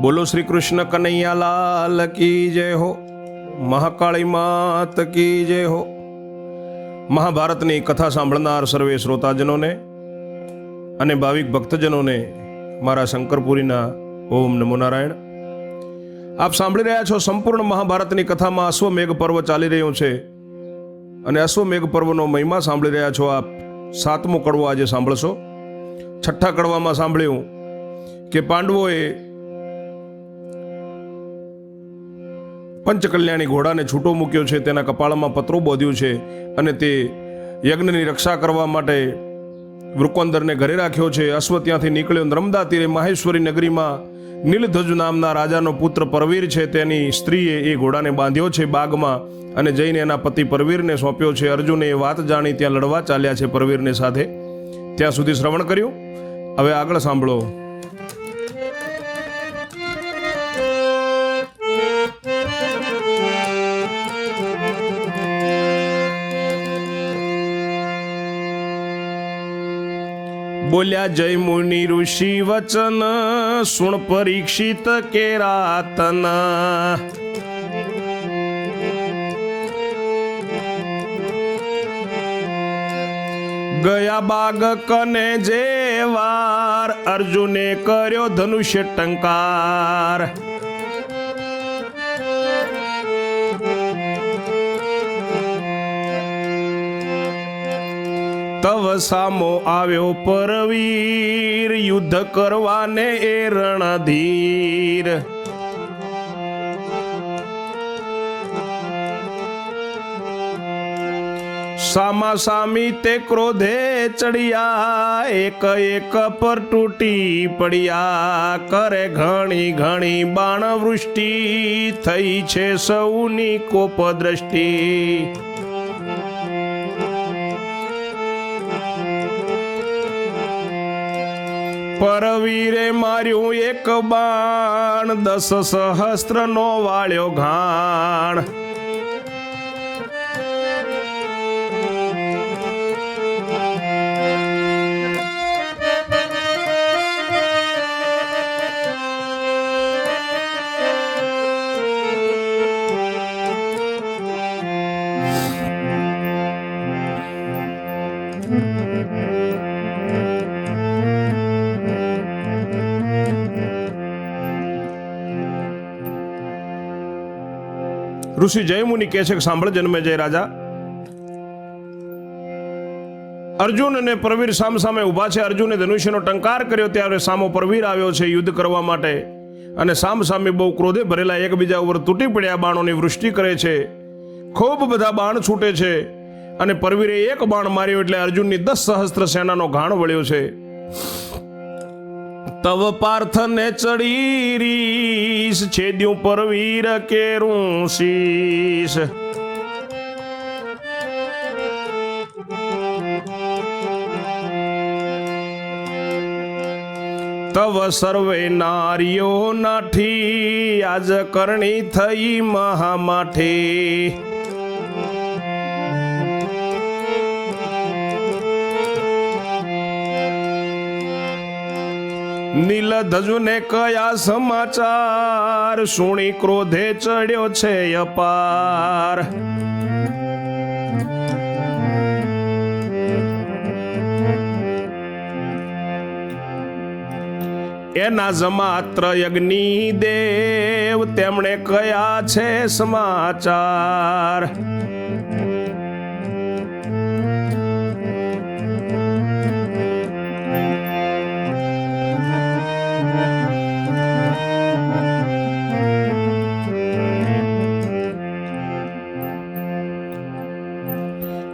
બોલો શ્રી કૃષ્ણ કનૈયાલાલ કી જય હો. મહાકાળી માત કી જય હો. મહાભારતની કથા સાંભળનાર સર્વે શ્રોતાજનોને અને ભાવિક ભક્તજનોને મારા શંકરપુરીના ઓમ નમો નારાયણ. આપ સાંભળી રહ્યા છો સંપૂર્ણ મહાભારતની કથામાં અશ્વમેઘ પર્વ ચાલી રહ્યું છે અને અશ્વમેઘ પર્વનો મહિમા સાંભળી રહ્યા છો આપ. સાતમો કડવો આજે સાંભળશો. છઠ્ઠા કડવામાં સાંભળ્યું કે પાંડવોએ પંચકલ્યાણી ઘોડાને છૂટો મૂક્યો છે, તેના કપાળમાં પત્રો બોધ્યું છે અને તે યજ્ઞની રક્ષા કરવા માટે વૃકોંદરને ઘરે રાખ્યો છે. અશ્વ ત્યાંથી નીકળ્યો. નર્મદા તીરે માહેશ્વરી નગરીમાં નીલધ્વજ નામના રાજાનો પુત્ર પરવીર છે. તેની સ્ત્રીએ એ ઘોડાને બાંધ્યો છે બાગમાં અને જઈને એના પતિ પરવીરને સોંપ્યો છે. અર્જુને એ વાત જાણી ત્યાં લડવા ચાલ્યા છે પરવીરને સાથે. ત્યાં સુધી શ્રવણ કર્યું. હવે આગળ સાંભળો. બોલ્યા, જય મુનિ ઋષિ વચન, સુણ પરીક્ષિત કેરાતન ગયા બાગ કને જે વાર અર્જુને કર્યો ધનુષ્ય ટંકાર. તવ સામો આવ્યો પરવીર, યુદ્ધ કરવાને એ રણધીર. સામા સામી તે ક્રોધે ચડિયા, એક એક પર તૂટી પડ્યા. કરે ઘણી ઘણી બાણ વૃષ્ટિ થઈ છે સૌની કોપ દ્રષ્ટિ પરવીરે માર્યું એક બાણ દસ સહસ્ત્ર નો વાળ્યો ઘાણ. ઋષિ જયમુનિ કહે છે કે સાંભળ જન્મે જય રાજા. અર્જુન અને પ્રવીર સામ સામે ઊભા છે. અર્જુને ધનુષ્યનો ટંકાર કર્યો. ત્યારે સામો પ્રવીર આવ્યો છે યુદ્ધ કરવા માટે. અને સામ સામે બહુ ક્રોધે ભરેલા એકબીજા ઉપર તૂટી પડ્યા. બાણોની વૃષ્ટિ કરે છે. ખૂબ બધા બાણ છૂટે છે. અને પરવીરે એક બાણ માર્યો એટલે અર્જુનની દસ સહસ્ત્ર સેનાનો ઘાણ વળ્યો છે. તવ પાર્થને ચડી રીસ, છેદ્યું પરવીર કેરું શીશ તવ સર્વે નારીઓ નાઠી, આજ કરણી થઈ મહામાઠી. નીલધજુને કયા સમાચાર? સુણી ક્રોધે ચડ્યો છે અપાર. એના જમાત્ર યજ્ઞિ દેવ, તેમણે કયા છે સમાચાર?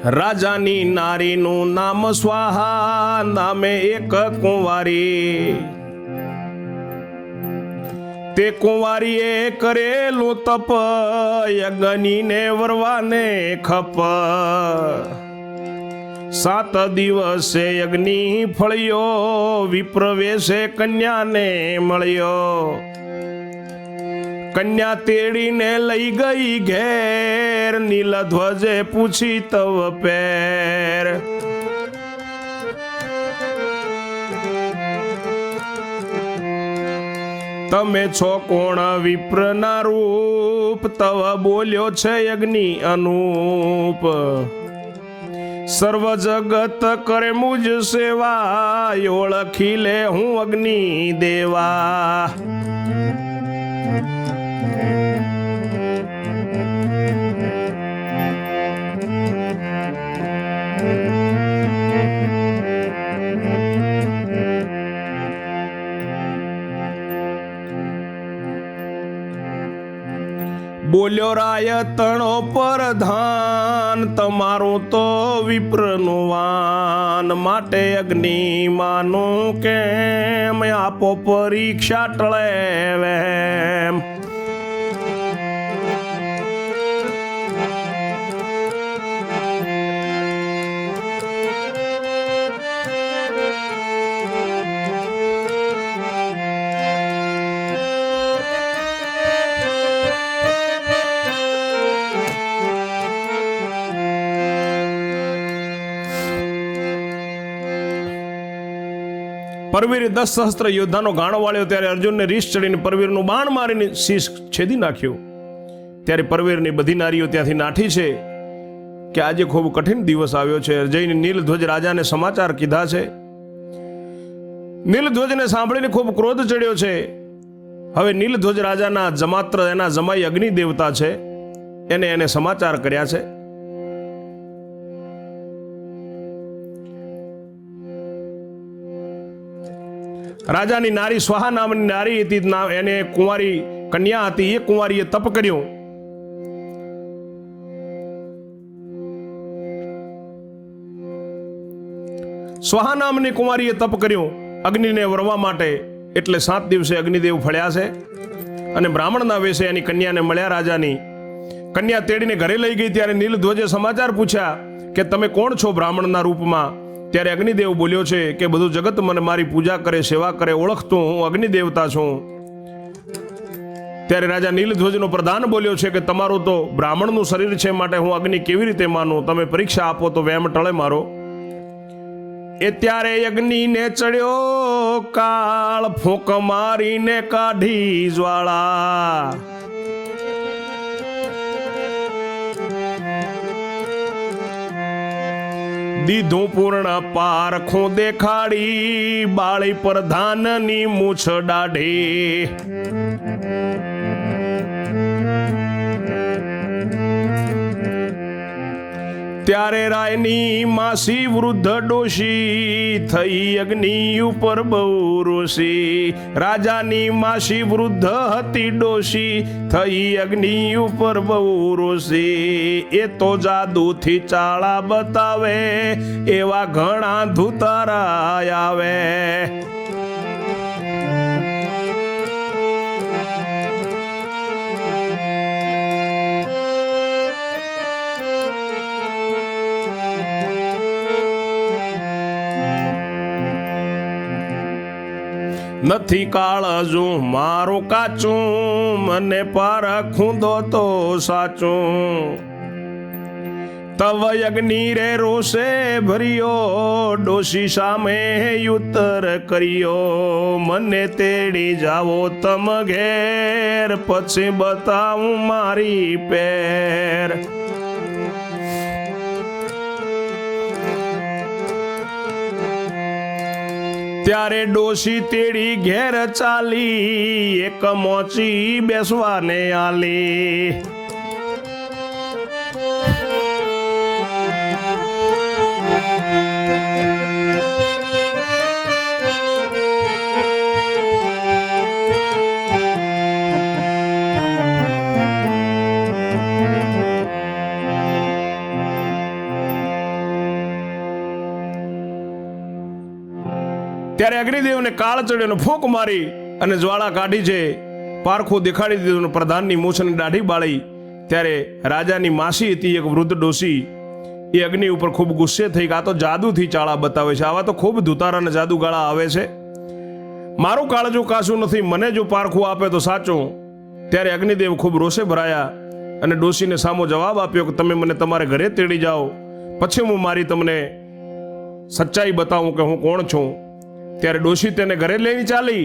રાજાની નારીનું નામ સ્વાહા, નામે એક કુંવારી. તે કુંવારીએ કરેલું તપ, યજ્ઞનીને વરવાને ખપ. સાત દિવસે યજ્ઞિ ફળ્યો, વિપ્રવેશે કન્યાને મળ્યો. કન્યા તેડીને લઈ ગઈ ઘેર. નીલધ્વજે પૂછી તવ પેર. તમે છો કોણ વિપ્રના રૂપ? તવ બોલ્યો છે અગ્નિ અનુપ. સર્વ જગત કરે મુજ સેવા ઓળખી લે હું અગ્નિ દેવા. બોલ્યો રાય તણો પરધાન તમારું તો વિપ્રનું વાન. માટે અગ્નિ માનું કેમ? આપો પરીક્ષા ટળે વેમ. પરવીરે દસ સહસ્ત્ર યોદ્ધાનો ગાણો વાળ્યો ત્યારે અર્જુનને રીસ ચડીને પરવીરનું બાણ મારીને શીશ છેદી નાખ્યો. ત્યારે પરવીરની બધી નારીઓ ત્યાંથી નાઠી છે કે આજે ખૂબ કઠિન દિવસ આવ્યો છે. જઈને નીલધ્વજ રાજાને સમાચાર કીધા છે. નીલધ્વજને સાંભળીને ખૂબ ક્રોધ ચડ્યો છે. હવે નીલધ્વજ રાજાના જમાત્ર એના જમાઈ અગ્નિ દેવતા છે. એને એને સમાચાર કર્યા છે. રાજાની નારી, સ્વાહા નામની નારી હતી એને કુંવારી કન્યા હતી, એ કુંવારીએ તપ કર્યું. સ્વાહા નામની કુંવારીએ તપ કર્યું, અગ્નિને વરવા માટે. એટલે સાત દિવસે અગ્નિદેવ ફળ્યા છે અને બ્રાહ્મણના વેશે એની કન્યાને મળ્યા રાજાની. કન્યા તેડીને ઘરે લઈ ગઈ, ત્યારે નીલધ્વજે સમાચાર પૂછ્યા કે, તમે કોણ છો બ્રાહ્મણના રૂપમાં? ત્યારે અગ્નિદેવ બોલ્યો છે કે બધું જગત મને મારી પૂજા કરે, સેવા કરે, ઓળખતું, હું અગ્નિદેવતા છું. ત્યારે રાજા નીલધ્વજનો પ્રધાન બોલ્યો છે કે તમારું તો બ્રાહ્મણનું શરીર છે માટે હું અગ્નિ કેવી રીતે માનું? તમે પરીક્ષા આપો તો વેમ ટળે મારો. એ ત્યારે અગ્નિને ચડ્યો, કાળ ફૂંક મારીને કાઢી જ્વાળા. દીધું પૂર્ણ પારખું દેખાડી બાળી પ્રધાનની મૂછ દાઢી. ત્યારે રાયની માસી વૃદ્ધ ડોશી થઈ અગ્નિ ઉપર બહુ રોષી. રાજાની માસી વૃદ્ધ હતી ડોશી થઈ અગ્નિ ઉપર બહુ રોષી. એ તો જાદુથી ચાળા બતાવે, એવા ઘણા ધુતારા આવે. નથી કાળજું મારું કાચું, મને પર ખૂંદો તો સાચું. તવ અગ્નિ રે રોષે ભર્યો, ડોશી સામે યુતર કર્યો. મને તેડી જાવો તમ ઘેર, પછી બતાવું મારી પેર. ત્યારે ડોશી તેડી ઘેર ચાલી એક મોચી બેસવાને આલી. ત્યારે અગ્નિદેવને કાળ ચડ્યો અને ફૂંક મારી અને જ્વાળા કાઢી છે. પારખું દેખાડી દીધું પ્રધાનની મૂછની દાઢી બાળી. ત્યારે રાજાની માસી હતી એક વૃદ્ધ ડોસી એ અગ્નિ ઉપર ખૂબ ગુસ્સે થઈ કે આ તો જાદુથી ચાળા બતાવે છે. આવા તો ખૂબ ધુતારા અને જાદુગાળા આવે છે. મારું કાળજું કાશું નથી, મને જો પારખું આપે તો સાચું. ત્યારે અગ્નિદેવ ખૂબ રોષે ભરાયા અને ડોશીને સામો જવાબ આપ્યો કે તમે મને તમારે ઘરે તેડી જાઓ. પછી હું મારી તમને સચ્ચાઈ બતાવું કે હું કોણ છું. ત્યારે ડોશી તેને ઘરે લઈને ચાલી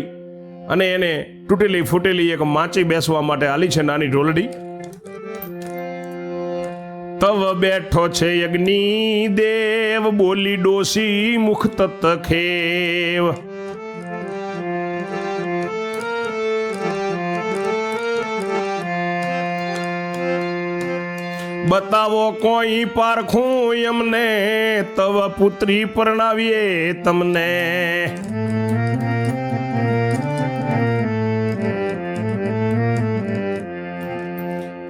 અને એને તૂટેલી ફૂટેલી એક માચી બેસવા માટે આલી છે નાની ઢોલડી. તવ બેઠો છે યજ્ઞ દેવ બોલી ડોશી મુખ તત ખેવ. બતાવો કોઈ પારખું એમને, તવ પુત્રી પરણાવીએ તમને.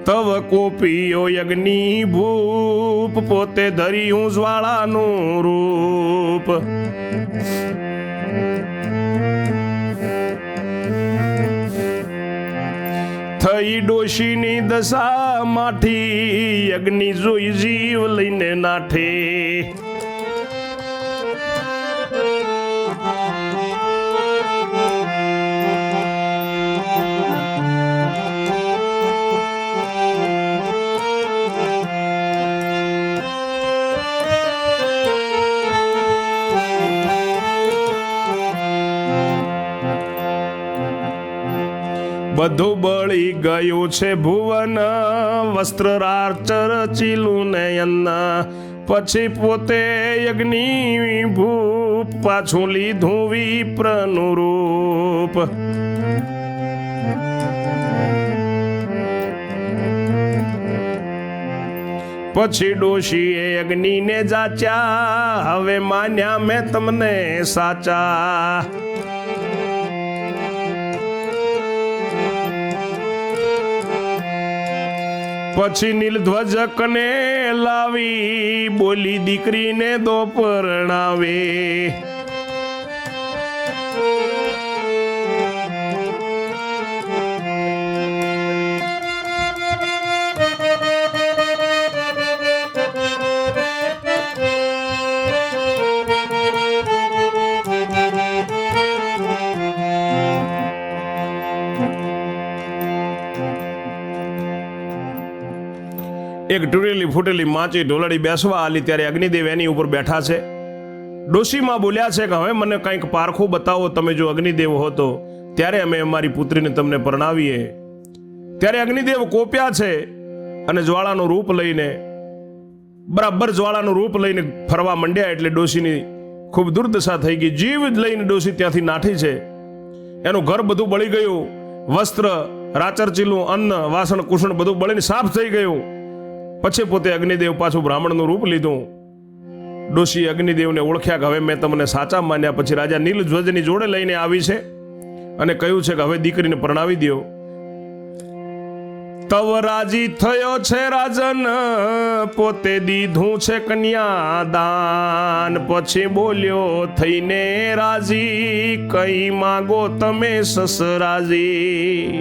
તવ કોપીઓ યજ્ઞિ ભૂપ, પોતે ધર્યું જ્વાળાનું રૂપ. થઈ ડોશીની દશા માઠી અગ્નિ જોઈ જીવ લઈને નાઠે. બધું બળી ગયું છે ભુવન. વસ્ત્ર રાચર ચીલું ને પછી પોતે યજ્ઞ ભૂપ પાછું લીધું વિપ્રનું રૂપ પછી ડોશીએ અગ્નિને જાચ્યા. હવે માન્યા મેં તમને સાચા. પછી નીલધ્વજ કને લાવી બોલી દીકરીને દો પરણાવે. એક તૂટેલી ફૂટેલી માચી ઢોલડી બેસવા આલી ત્યારે અગ્નિદેવ એની ઉપર બેઠા છે. ડોશીમાં બોલ્યા છે કે, હવે મને કંઈક પારખું બતાવો, તમે જો અગ્નિદેવ હો તો. ત્યારે અમે અમારી પુત્રીને તમને પરણાવીએ. ત્યારે અગ્નિદેવ કોપ્યા છે અને જ્વાળાનું રૂપ લઈને, બરાબર જ્વાળાનું રૂપ લઈને ફરવા માંડ્યા એટલે ડોશીની ખૂબ દુર્દશા થઈ ગઈ. જીવ જ લઈને ડોશી ત્યાંથી નાઠી છે. એનું ઘર બધું બળી ગયું. વસ્ત્ર, રાચરચીલું, અન્ન, વાસણ, કુસણ બધું બળીને સાફ થઈ ગયું. પછી પોતે અગ્નિદેવ પાછું બ્રાહ્મણનું રૂપ લીધું. ડોશી અગ્નિદેવને ઓળખ્યા કે હવે મેં તમને સાચા માન્યા, પછી રાજા નીલધ્વજની જોડે લઈને આવી છે અને કહ્યું છે કે હવે દીકરીને પરણાવી દો તવ રાજી થયો છે રાજન, પોતે દીધું છે કન્યા દાન પછી બોલ્યો, થઈને રાજી કઈ માગો તમે, સસરાજી?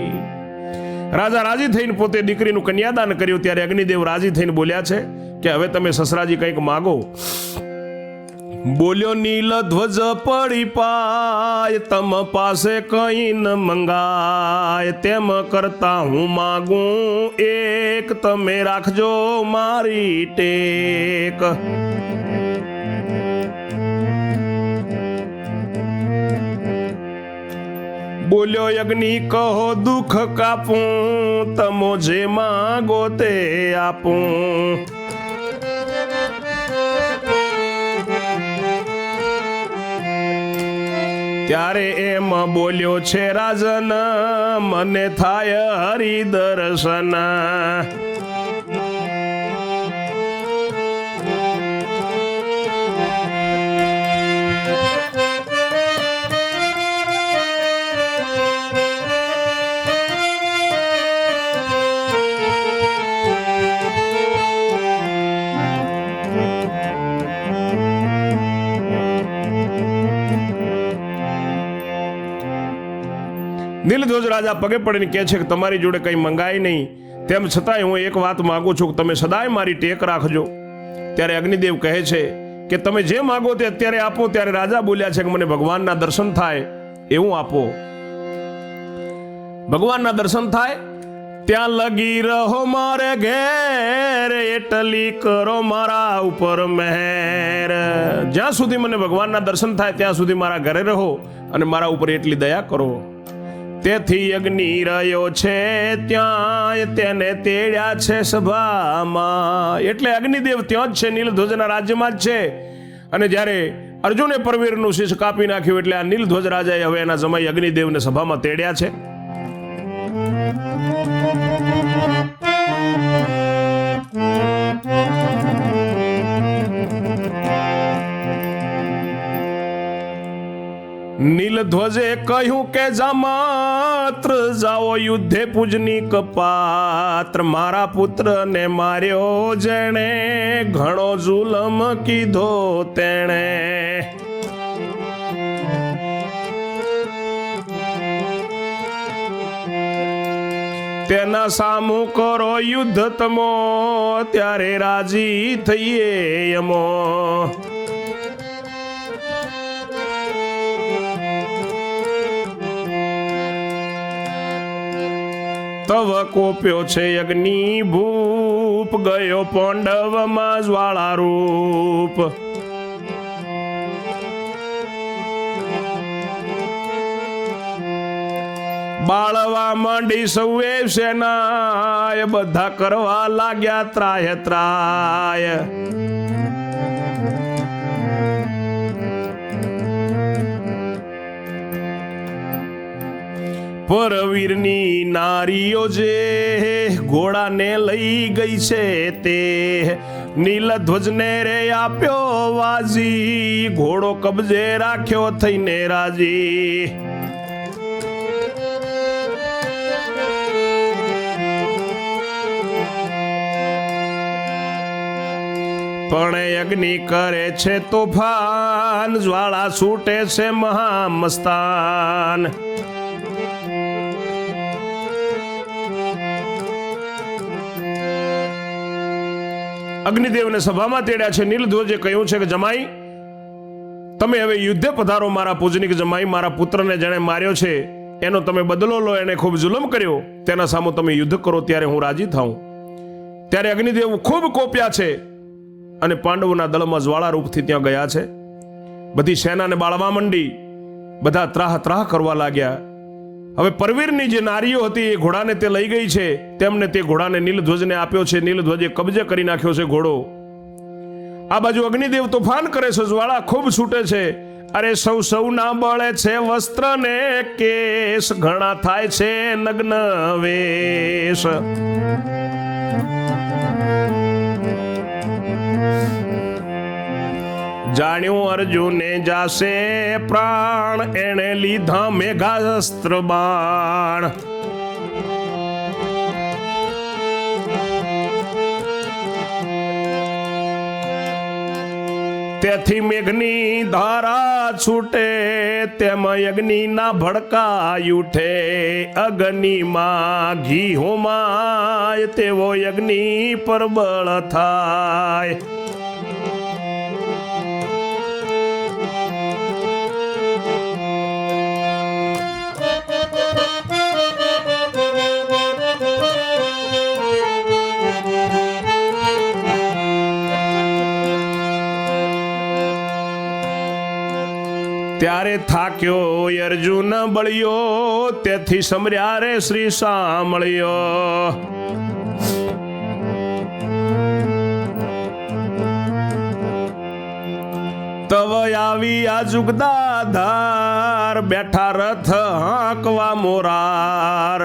રાજા રાજી થઈને પોતે દીકરીનું કન્યાદાન કર્યું, ત્યારે અગ્નિદેવ રાજી થઈને બોલ્યા છે કે હવે તમે સસરાજી કંઈક માગો. બોલ્યો, નીલ ધ્વજ પડી પાય, તમ પાસે કઈ ન મંગાય, તેમ કરતા હું માગું એક, તમે રાખજો મારી ટેક. બોલ્યો, અગ્નિ કહો, દુઃખ કાપું, તમો જે માંગો તે આપું. ત્યારે એમ બોલ્યો, છે રાજન, મને થાય હરિ દર્શન નીલધ્વજ રાજા પગે પડીને કહે છે કે તમારી જોડે કંઈ મંગાય નહીં. તેમ છતાંય હું એક વાત માગું છું કે તમે સદાય મારી ટેક રાખજો. ત્યારે અગ્નિદેવ કહે છે કે તમે જે માગો તે અત્યારે આપો. ત્યારે રાજા બોલ્યા છે કે મને ભગવાનના દર્શન થાય, એવું આપો. ભગવાનના દર્શન થાય, ત્યાં લગી રહો મારે ઘેર, એટલી કરો મારા ઉપર મહેર. જ્યાં સુધી મને ભગવાનના દર્શન થાય, ત્યાં સુધી મારા ઘરે રહો અને મારા ઉપર એટલી દયા કરો. તેથી અગ્નિ રહ્યો છે ત્યાં તેને તેડ્યા છે સભામાં. એટલે અગ્નિદેવ ત્યાં જ છે, નીલધ્વજના રાજ્યમાં જ છે. અને જ્યારે અર્જુને પરવીરનું શીશ કાપી નાખ્યું, એટલે આ નીલધ્વજ રાજાએ હવે એના સમય અગ્નિદેવને સભામાં તેડ્યા છે. નીલધ્વજે કહ્યું કે જા માત્ર જાઓ યુદ્ધે પૂજની કપાત્ર મારા પુત્રને માર્યો જેણે, ઘણો જુલમ કીધો તેણે. તેના સામુ કરો યુદ્ધ તમો, ત્યારે રાજી થઈએ યમો. તવ કોપ્યો છે અગ્નિ ભૂપ. ગયો પોંડવમાં જ્વાળા રૂપ. બાળવા માંડી સૌએ સેનાય. બધા કરવા લાગ્યા ત્રાય ત્રાય. પરવીરની નારીઓ જે ઘોડાને લઈ ગઈ છે તે નીલધ્વજને રે આપ્યો વાજી, ઘોડો કબજે રાખ્યો થઈને રાજી. પણ અગ્નિ કરે છે તોફાન, જ્વાળા છૂટે છે મહામસ્તાન. અગ્નિદેવને સભામાં તેડ્યા છે. નીલધ્વજે કહ્યું છે કે, જમાઈ, તમે હવે યુદ્ધે પધારો મારા પૂજનિક જમાઈ. મારા પુત્રને જેણે માર્યો છે, એનો તમે બદલો લો. એને ખૂબ જુલમ કર્યો. તેના સામે તમે યુદ્ધ કરો, ત્યારે હું રાજી થાઉં. ત્યારે અગ્નિદેવ ખૂબ કોપ્યા છે અને પાંડવોના દળમાં જ્વાળા રૂપથી ત્યાં ગયા છે. બધી સેનાને બાળવા મંડી. બધા ત્રાહ ત્રાહ કરવા લાગ્યા. હવે પરવીરની જે નારીઓ હતી એ ઘોડાને તે લઈ ગઈ છે. તેમને તે ઘોડાને નીલધ્વજને આપ્યો છે. નીલધ્વજે કબજે કરી નાખ્યો છે ઘોડો. આ બાજુ અગ્નિદેવ તોફાન કરે છે. જ્વાળા ખૂબ છૂટે છે. અરે સૌ સૌના બળે છે વસ્ત્ર ને કેસ ઘણા થાય છે નગ્ન વેશ. જાણ્યું અર્જુને જાશે પ્રાણ, એણે લીધા મેઘાસ્ત્ર બાણ. તેથી મેઘની ધારા છૂટે, તેમાં અગ્નિના ભડકાય ઉઠે. અગ્નિમાં ઘી હોમાય, તેવો અગ્નિ પરબળ થાય. ત્યારે થાક્યો અર્જુન બળ્યો, તેથી સમર્યા રે શ્રી સાંભળ્યો તવ આવી આ જુગદા ધાર બેઠા રથ હાંકવા મોરાર.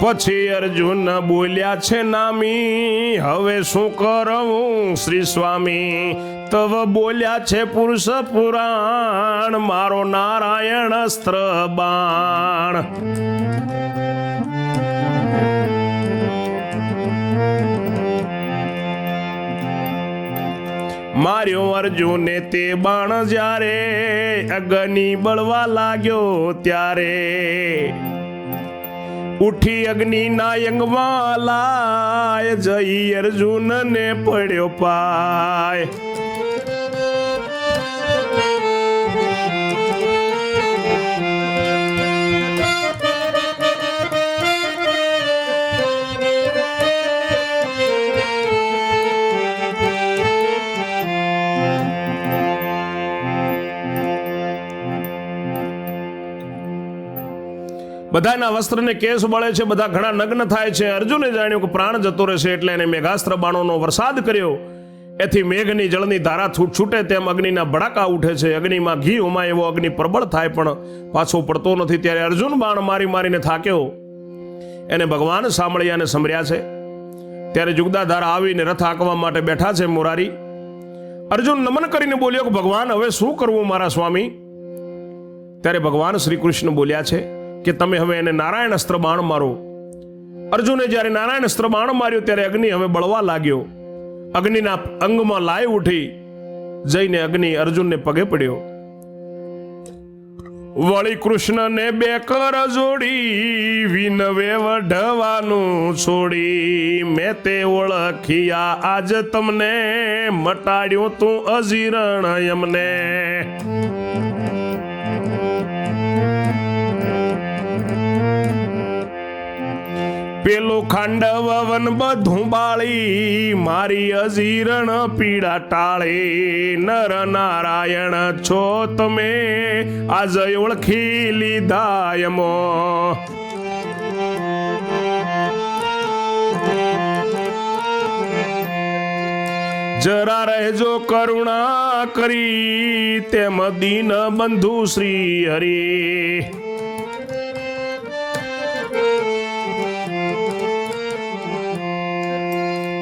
પછી અર્જુન બોલ્યા, છે નામી, હવે શું કરવું શ્રી સ્વામી? તવ બોલ્યા, છે પુરુષ પુરાણ, મારો નારાયણ અસ્ત્ર બાણ. માર્યો અર્જુને તે બાણ જ્યારે અગ્નિ બળવા લાગ્યો ત્યારે ઉઠી અગ્નિ નાયંગમાં લાય જઈ અર્જુન ને પડ્યો પાય. બધાના વસ્ત્રને કેસ બળે છે, બધા ઘણા નગ્ન થાય છે. અર્જુને જાણ્યું કે પ્રાણ જતો રહેશે એટલે એને મેઘાસ્ત્ર બાણોનો વરસાદ કર્યો. એથી મેઘની જળની ધારા છૂટ છૂટે તેમ અગ્નિના ભડાકા ઉઠે છે. અગ્નિમાં ઘી ઉમાય એવો અગ્નિ પ્રબળ થાય પણ પાછો પડતો નથી. ત્યારે અર્જુન બાણ મારી મારીને થાક્યો. એને ભગવાન સાંભળ્યાને સમર્યા છે. ત્યારે જુગદાધાર આવીને રથ હાંકવા માટે બેઠા છે મોરારી. અર્જુન નમન કરીને બોલ્યો કે ભગવાન, હવે શું કરવું મારા સ્વામી? ત્યારે ભગવાન શ્રી કૃષ્ણ બોલ્યા છે કે તમે હવે એને નારાયણ અસ્ત્ર બાણ મારો. અર્જુને જ્યારે નારાયણ અસ્ત્ર બાણ માર્યો ત્યારે અગ્નિ હવે બળવા લાગ્યો. અગ્નિના અંગમાં લાય ઉઠી જઈને અગ્નિ અર્જુનને પગે પડ્યો. વળી કૃષ્ણને બે કર જોડી, વિનવે વઢવાનું છોડી. મેં તે ઓળખિયા, આજ તમને મટાડ્યું તું અજીરણ એમને પેલું ખાંડવ બધું બાળી, મારી અજીરણ પીડા ટાળી. નર નારાયણ છો તમે, આજ ઓળખી લીધા એમો જરા રહેજો કરુણા કરી, તેમ દીન બંધુ શ્રી હરી.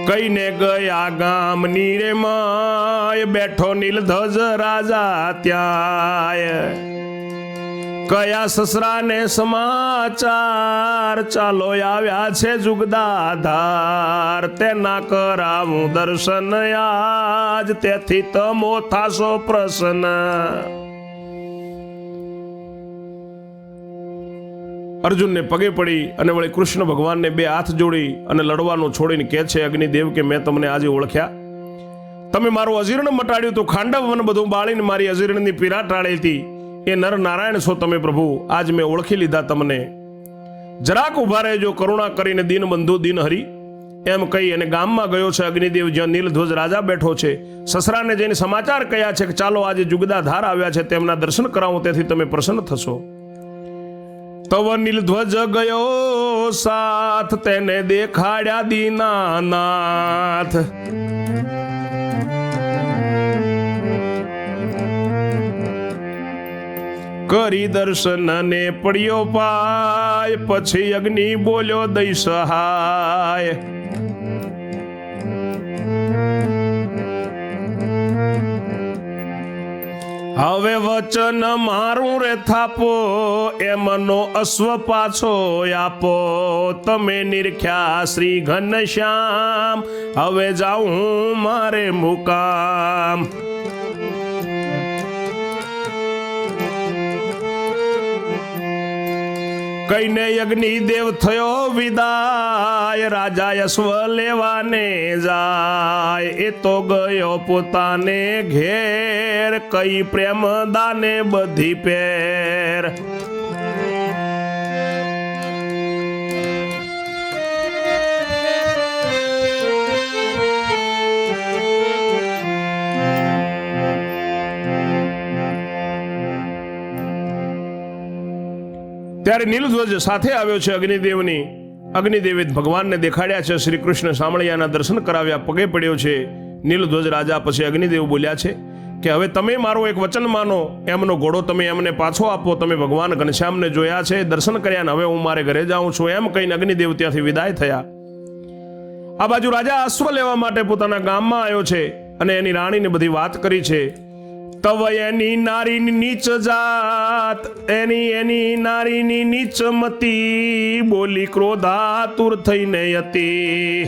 કઈને ગયા ગામની રે માય. બેઠો નીલધ્વજ રાજા ત્યાય. કયા સસરાને સમાચાર? ચાલો આવ્યા છે જુગદાધાર. તેના કરાવું દર્શન આજ. તેથી તમો થાશો પ્રસન્ન. અર્જુનને પગે પડી અને વળી કૃષ્ણ ભગવાનને બે હાથ જોડી અને લડવાનું છોડીને કહે છે, અગ્નિદેવ, કે મેં તમને આજે ઓળખ્યા. તમે મારું અજીર્ણ મટાડ્યું તો ખાંડવ વન બધું બાળીને મારી અજીર્ણની પીરા ટાળી હતી. એ નર નારાયણ છો તમે પ્રભુ. આજ મેં ઓળખી લીધા તમને. જરાક ઊભા રહેજો. કરુણા કરીને દીન બંધુ દીન હરી. એમ કહી અને ગામમાં ગયો છે અગ્નિદેવ, જ્યાં નીલધ્વજ રાજા બેઠો છે. સસરાને જઈને સમાચાર કયા છે કે ચાલો આજે જુગદા ધાર આવ્યા છે. તેમના દર્શન કરાવું, તેથી તમે પ્રસન્ન થશો. તવ નીલધ્વજ ગયો સાથ, તેને દેખાડ્યા દીનાનાથ. કરી દર્શન ને પડ્યો પાય, પછી અગ્નિ બોલ્યો દઈ સહાય. હવે વચન મારું રે થાપો, એમનો અશ્વ પાછો આપો. તમે નિરખ્યા શ્રી ઘનશ્યામ, હવે જાઉં હું મારે મુકામ. કઈને અગ્નિ દેવ થયો વિદાય રાજા યશ્વ લેવાને જાય. એ તો ગયો પોતાને ઘેર, કઈ પ્રેમ દાને બધી પેર. ત્યારે નીલધ્વજ સાથે આવ્યો છે અગ્નિદેવની. અગ્નિદેવે ભગવાનને દેખાડ્યા છે શ્રી કૃષ્ણ સામળિયાના દર્શન કરાવ્યા પગે પડ્યો છે. નીલધ્વજ રાજા પછી અગ્નિદેવ બોલ્યા છે કે, હવે તમે મારો એક વચન માનો, એમનો ઘોડો તમે એમને પાછો આપો, તમે ભગવાન ઘનશ્યામને જોયા છે, દર્શન કર્યા ને હવે હું મારે ઘરે જાઉં છું. એમ કહીને અગ્નિદેવ ત્યાંથી વિદાય થયા. આ બાજુ રાજા અશ્વ લેવા માટે પોતાના ગામમાં આવ્યો છે અને એની રાણીને બધી વાત કરી છે. તવ એની નારીની નીચ જાત, એની એની નારીની નીચ મતી, બોલી ક્રોધાતુર થઈને હતી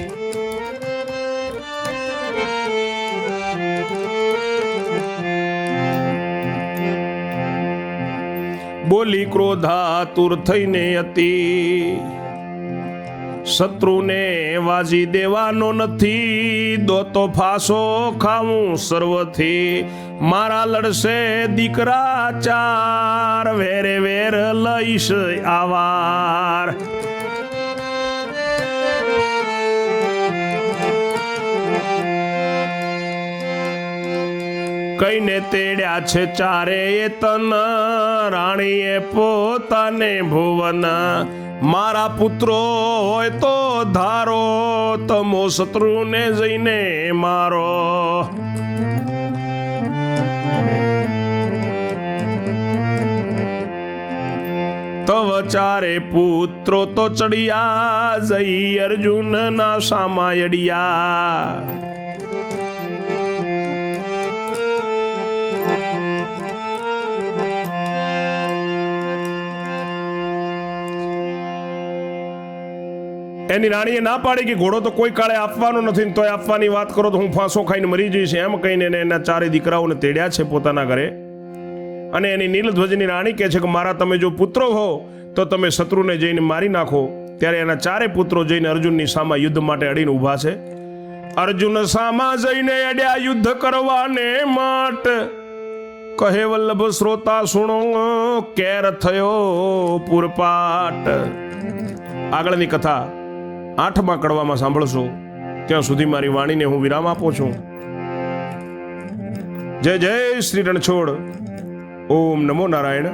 બોલી ક્રોધાતુર થઈને હતી શત્રુને વાજી દેવાનો નથી, દોતો ફાંસો ખાવું સર્વથી. મારા લડશે દીકરા ચાર, વેરે વેર લઈશ આવાર. કઈને તેડ્યા છે ચારે એ તન, રાણીએ પોતાને ભુવન. મારા પુત્રો હોય તો ધારો, તમો શત્રુને જઈને મારો. તવ ચારે પુત્રો તો ચડિયા, જઈ અર્જુન ના સામાયડિયા એની રાણીએ ના પાડી કે ઘોડો તો કોઈ કાળે આપવાનો નથી તોય આપવાની વાત કરો તો હું ફાંસો ખાઈને મરી જઈશ. એમ કહીને એના ચારે દીકરાઓને તેડ્યા છે પોતાના ઘરે. અને એની નીલધ્વજની રાણી કહે છે કે મારા તમે જો પુત્રો હો, તો તમે શત્રુને જઈને મારી નાખો. ત્યારે એના ચારે પુત્રો જઈને અર્જુનની સામા યુદ્ધ માટે અડીને ઊભા છે. અર્જુન સામા જઈને અડ્યા યુદ્ધ કરવાને માટ. કહે વલ્લભ શ્રોતા, સુણો, કેર થયો પૂરપાટ. આગળની કથા આઠમા કડવામાં સાંભળશો. ત્યાં સુધી મારી વાણીને હું વિરામ આપું છું. જય જય શ્રી રણછોડ ઓમ નમો નારાયણ.